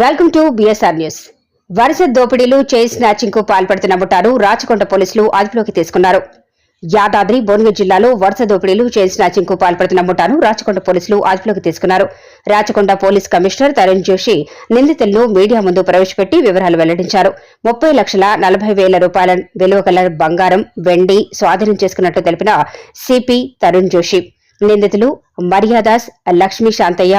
Welcome to BSR news వరుస దోపిడీలు chain స్నాచింగ్కు పాల్పడుతున్న ముఠాను రాచకొండ పోలీసులు అదుపులోకి తీసుకున్నారు. యాదాద్రి భువనగిరి జిల్లాలో వరుస దోపిడీలు చైన్ స్నాచింగ్కు పాల్పడుతున్న ముఠాను రాచకొండ పోలీసులు అదుపులోకి తీసుకున్నారు. రాచకొండ పోలీస్ కమిషనర్ తరుణ్ జోషి నిందితులను మీడియా ముందు ప్రవేశపెట్టి వివరాలు వెల్లడించారు. ముప్పై లక్షల నలభై వేల రూపాయల విలువ బంగారం వెండి స్వాధీనం చేసుకున్నట్లు తెలిపిన సిపి తరుణ్ జోషి. నిందితులు మర్యాదాస్ లక్ష్మీ శాంతయ్య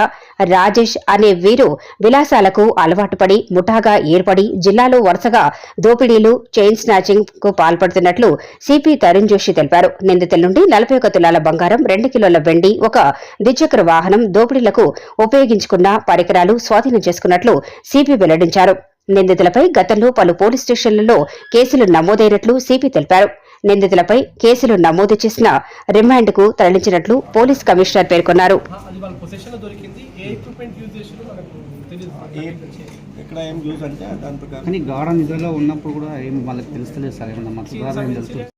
రాజేష్ అనే వీరు విలాసాలకు అలవాటు పడి ముఠాగా ఏర్పడి జిల్లాలో వరుసగా దోపిడీలు చైన్ స్నాచింగ్కు పాల్పడుతున్నట్లు సిపి తరుణ్ జోషి తెలిపారు. నిందితుల నుండి నలభై ఒక తులాల బంగారం రెండు కిలోల వెండి ఒక ద్విచక్ర వాహనం దోపిడీలకు ఉపయోగించుకున్న పరికరాలు స్వాధీనం చేసుకున్నట్లు సిపి వెల్లడించారు. నిందితులపై గతంలో పలు పోలీస్ స్టేషన్లలో కేసులు నమోదైనట్లు సిపి తెలిపారు. నిందితులపై కేసులు నమోదు చేసిన రిమాండ్కు తరలించినట్లు పోలీస్ కమిషనర్ పేర్కొన్నారు. అది వాళ్ళ పొజిషన్లో దొరికింది. ఏ ఎక్విప్మెంట్ యూజ్ చేసినో మనకు తెలియదు ఏ ఇక్కడ ఏం యూజ్ అంటే దాని ప్రకారం. కానీ గాఢ నిద్రలో ఉన్నప్పుడు కూడా ఏం వాళ్ళకి తెలుస్తలేదు సార్ ఏమన్నా మాకు సుధారణ ఏం తెలుసు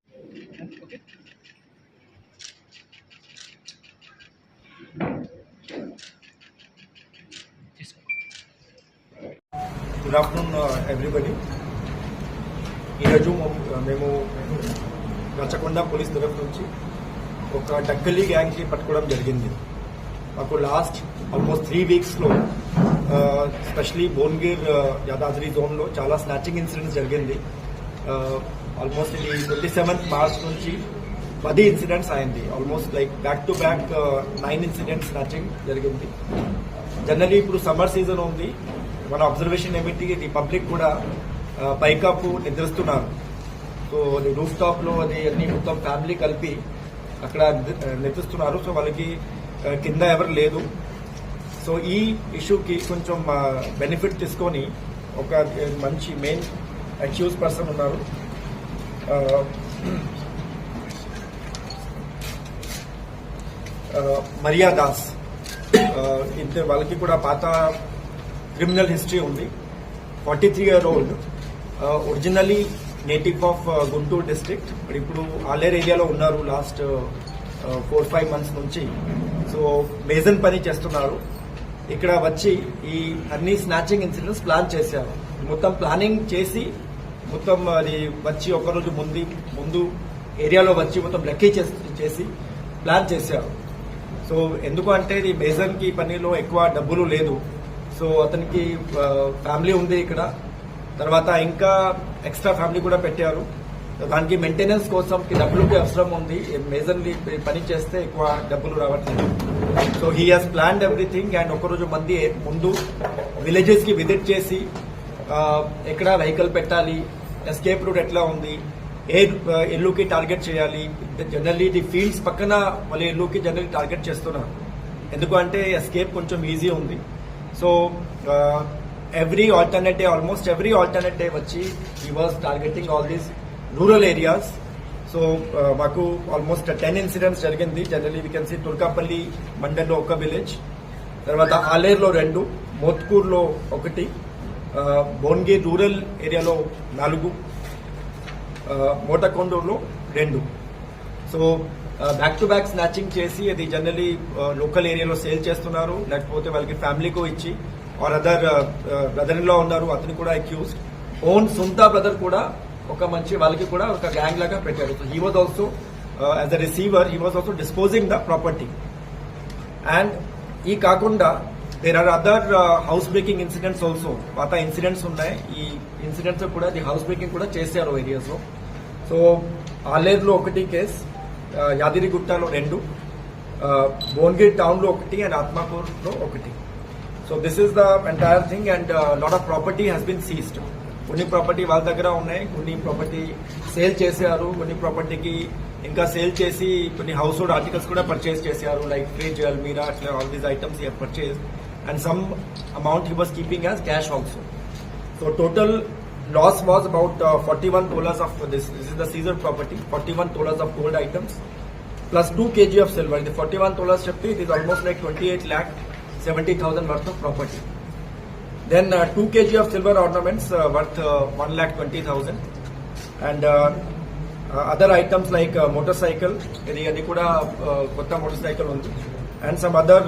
గుడ్ ఆఫ్టర్నూన్ ఎవ్రీబడి ఈరోజు మేము రచకొండ పోలీస్ తరఫు నుంచి ఒక డక్కలి గ్యాంగ్కి పట్టుకోవడం జరిగింది. మాకు లాస్ట్ ఆల్మోస్ట్ త్రీ వీక్స్లో స్పెషలీ భువనగిర్ యాదాద్రి జోన్లో చాలా స్నాచింగ్ ఇన్సిడెంట్స్ జరిగింది. ఆల్మోస్ట్ ఇది ట్వంటీ సెవెంత్ మార్చ్ నుంచి పది ఇన్సిడెంట్స్ అయింది. Almost like back to back nine incidents snatching జరిగింది. జనరలీ ఇప్పుడు సమ్మర్ సీజన్ ఉంది. మన అబ్జర్వేషన్ ఏమిటి? ఇది పబ్లిక్ కూడా ఆ, పైకప్పు నిద్రిస్తున్నారు. సో అది రూఫ్ టాప్లో అది అన్ని మొత్తం ఫ్యామిలీ కలిపి అక్కడ ని- నిద్రిస్తున్నారు సో వాళ్ళకి కింద ఎవరు లేదు. సో ఈ ఇష్యూకి కొంచెం బెనిఫిట్ తీసుకొని ఒక మంచి మెయిన్ అక్యూజ్ పర్సన్ ఉన్నారు. మరియా దాస్ ఇద్దరు వాళ్ళకి కూడా పాత క్రిమినల్ హిస్టరీ ఉంది. Forty three year old originally native of Guntur district but ఇప్పుడు ఆలేర్ ఏరియాలో ఉన్నారు లాస్ట్ ఫోర్ ఫైవ్ మంత్స్ నుంచి. సో మేజన్ పని చేస్తున్నారు. ఇక్కడ వచ్చి ఈ అన్ని స్నాచింగ్ ఇన్సిడెంట్స్ ప్లాన్ చేశారు. మొత్తం ప్లానింగ్ చేసి మొత్తం అది వచ్చి ఒకరోజు ముందు ముందు ఏరియాలో వచ్చి మొత్తం లెక్కీ చేసి ప్లాన్ చేశారు. సో ఎందుకు అంటే ఇది మేజన్కి పనిలో ఎక్కువ డబ్బులు లేదు. సో అతనికి uh, ఫ్యామిలీ ఉంది ఇక్కడ. తర్వాత ఇంకా ఎక్స్ట్రా ఫ్యామిలీ కూడా పెట్టారు. దానికి మెయింటెనెన్స్ కోసం కి డబ్బులకి అవసరం ఉంది. మేజర్లీ పని చేస్తే ఎక్కువ డబ్బులు రావట్లేదు. So he has planned everything and ఒకరోజు మంది ముందు విలేజెస్కి విజిట్ చేసి ఎక్కడ వెహికల్ పెట్టాలి ఎస్కేప్ రూట్ ఎట్లా ఉంది ఏ ఇల్లుకి టార్గెట్ చేయాలి జనరల్లీ ఇది ఫీల్డ్స్ పక్కన వాళ్ళ ఇల్లుకి జనరల్లీ టార్గెట్ చేస్తున్నారు. ఎందుకంటే ఎస్కేప్ కొంచెం ఈజీ ఉంది. So every alternate day almost every alternate day వచ్చి ఈ was targeting all these rural areas so మాకు ఆల్మోస్ట్ టెన్ ఇన్సిడెంట్స్ జరిగింది. Generally we can see Turkapalli మండల్లో ఒక విలేజ్ తర్వాత ఆలేర్లో రెండు మోత్కూర్లో ఒకటి ఆ, రూరల్ ఏరియాలో నాలుగు మోటకొండూరులో రెండు. So back to back snatching చేసి అది జనరలీ లోకల్ ఏరియాలో సేల్ చేస్తున్నారు. లేకపోతే వాళ్ళకి ఫ్యామిలీకో ఇచ్చి ఆర్ అదర్ బ్రదర్ ఇన్లో ఉన్నారు అతను కూడా అక్యూజ్ ఓన్ సుంతా బ్రదర్ కూడా ఒక మంచి వాళ్ళకి కూడా ఒక గ్యాంగ్ లాగా పెట్టారు so he was also as a receiver he was also disposing the property and ఈ కాకుండా there are other house breaking incidents also పాత ఇన్సిడెంట్స్ ఉన్నాయి. ఈ ఇన్సిడెంట్స్ కూడా ది హౌస్ బ్రేకింగ్ కూడా చేశారు ఏరియాస్లో సో ఆలేరులో ఒకటి కేస్ uh, యాదిరిగుట్టలో రెండు uh, భోన్గిరి టౌన్లో ఒకటి అండ్ ఆత్మాపూర్లో ఒకటి. ఒకటి so this is the entire thing and lot of property has been seized కొన్ని ప్రాపర్టీ వాళ్ళ దగ్గర ఉన్నాయి కొన్ని ప్రాపర్టీ సేల్ చేశారు కొన్ని ప్రాపర్టీకి ఇంకా సేల్ చేసి కొన్ని హౌస్ హోల్డ్ ఆర్టికల్స్ కూడా పర్చేస్ చేశారు లైక్ ఫ్రిడ్జ్ అల్మీరా అట్లా all these items purchase and some amount he was keeping as cash also so total loss was about uh, 41 tolas of this. This is the Caesar property. 41 tolas of gold items plus 2 kg of silver. The 41 tolas Shakti, it is almost like 28 lakh seventy thousand worth property. Property then two KG of silver ornaments worth one lakh twenty lakh and other items like motorcycle ఇది అది కూడా కొత్త motorcycle ఉంది and some other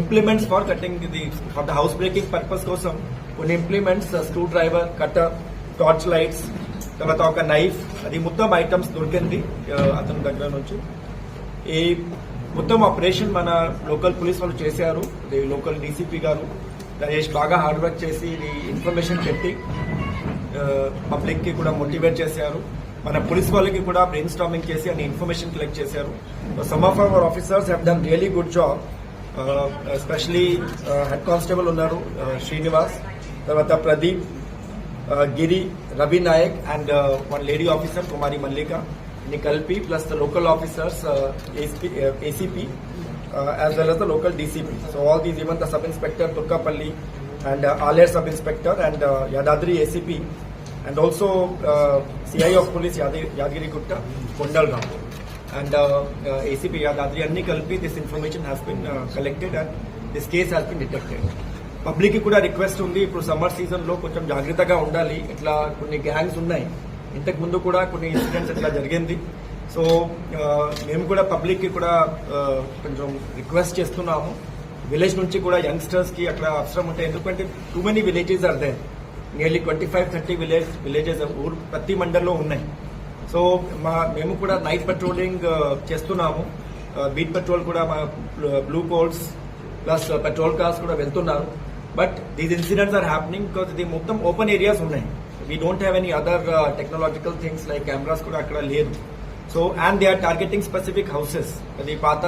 implements for cutting the for the house breaking purpose కోసం కొన్ని implements screwdriver cutter torch lights తర్వాత ఒక knife అది మొత్తం ఐటమ్స్ దొరికింది అతని దగ్గర నుంచి ఈ మొత్తం ఆపరేషన్ మన లోకల్ పోలీస్ వాళ్ళు చేశారు. లోకల్ డీసీపీ గారు రాజేష్ బాగా హార్డ్ వర్క్ చేసి ఇది ఇన్ఫర్మేషన్ పెట్టి పబ్లిక్కి కూడా మోటివేట్ చేశారు. మన పోలీస్ వాళ్ళకి కూడా బ్రెయిన్ స్టామింగ్ చేసి అన్ని ఇన్ఫర్మేషన్ కలెక్ట్ చేశారు. Some of our officers have done really good job especially head constable ఉన్నారు శ్రీనివాస్ తర్వాత Pradeep Giri Ravi Nayak and one lady officer Kumari Mallika ని కలిపి plus the local officers ACP as well as the local DCP so all these even the sub inspector Turkapalli and Aler sub inspector and Yadadri ACP and also CI of police Yadagiri Gutta Kondal Rao and ACP Yadadri అన్ని కలిపి this information has been collected and this case has been detected పబ్లిక్కి కూడా request ఉంది ఇప్పుడు summer సీజన్లో కొంచెం జాగ్రత్తగా ఉండాలి ఇట్లా కొన్ని గ్యాంగ్స్ ఉన్నాయి ఇంతకు ముందు కూడా కొన్ని ఇన్సిడెంట్స్ ఇట్లా జరిగింది. సో మేము కూడా పబ్లిక్కి కూడా కొంచెం రిక్వెస్ట్ చేస్తున్నాము. విలేజ్ నుంచి కూడా యంగ్స్టర్స్కి అక్కడ అవసరం ఉంటాయి ఎందుకంటే too many villages are they nearly twenty five thirty village villages ఊరు ప్రతి మండల్లో ఉన్నాయి. సో మా మేము కూడా నైట్ పెట్రోలింగ్ చేస్తున్నాము. బీట్ పెట్రోల్ కూడా మా blue colts plus patrol cars కూడా వెళ్తున్నారు. But these incidents are happening because ఇది మొత్తం ఓపెన్ ఏరియాస్ ఉన్నాయి we don't have any other technological things like cameras కూడా అక్కడ లేదు। So and they are targeting specific houses అది పాత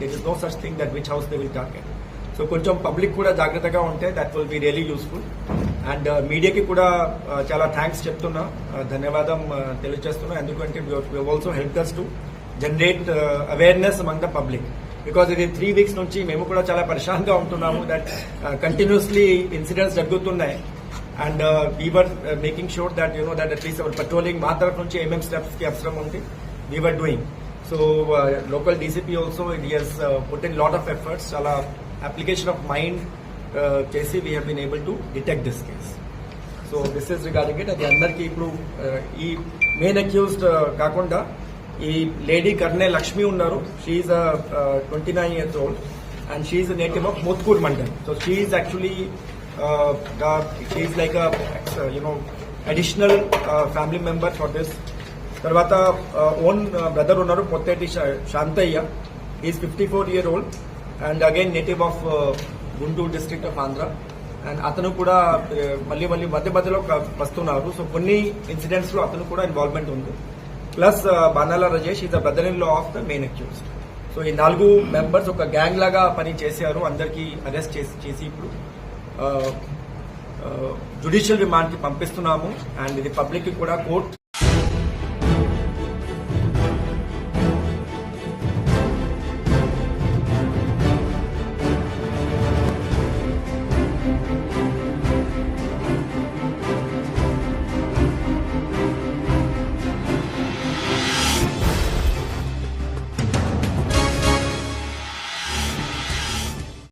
there is no such thing that which house they will target so కొంచెం public కూడా జాగ్రత్తగా ఉంటే that will be really useful and మీడియాకి కూడా చాలా థ్యాంక్స్ చెప్తున్నా. ధన్యవాదం తెలియజేస్తున్నా. ఎందుకంటే also help thus to generate awareness among the public because ఇది త్రీ వీక్స్ నుంచి మేము కూడా చాలా పరిశాంతంగా ఉంటున్నాము దట్ కంటిన్యూస్లీ ఇన్సిడెంట్స్ జరుగుతున్నాయి. And we're making sure that you know that at least our patrolling మా తరఫు నుంచి ఏమేమి స్టెప్స్కి అవసరం ఉంది. We're doing so local DCP also it he's put in lot of efforts చాలా అప్లికేషన్ ఆఫ్ మైండ్ చేసి we been able to detect this case so this is regarding it అది అందరికీ ఇప్పుడు ఈ మెయిన్ అక్యూస్డ్ కాకుండా ఈ లేడీ కర్నే లక్ష్మి ఉన్నారు. She's twenty nine years old and she's native of Mothkur mandal so she's actually she's like you know additional family member for this తర్వాత own brother ఉన్నారు Potteti Shantaiah is fifty four year old and again native of Guntur district of Andhra and అతను కూడా మళ్ళీ మళ్ళీ మధ్య మధ్యలో వస్తున్నారు. So కొన్ని ఇన్సిడెంట్స్లో అతను కూడా ఇన్వాల్వ్మెంట్ ఉంది. Plus Banala Rajesh is the brother in law of the main accused so ఈ నాలుగు మెంబర్స్ ఒక గ్యాంగ్ లాగా పని చేశారు అందరికీ అరెస్ట్ చేసి చేసి ఇప్పుడు జుడిషియల్ రిమాండ్కి పంపిస్తున్నాము. అండ్ ఇది పబ్లిక్కి కూడా కోర్ట్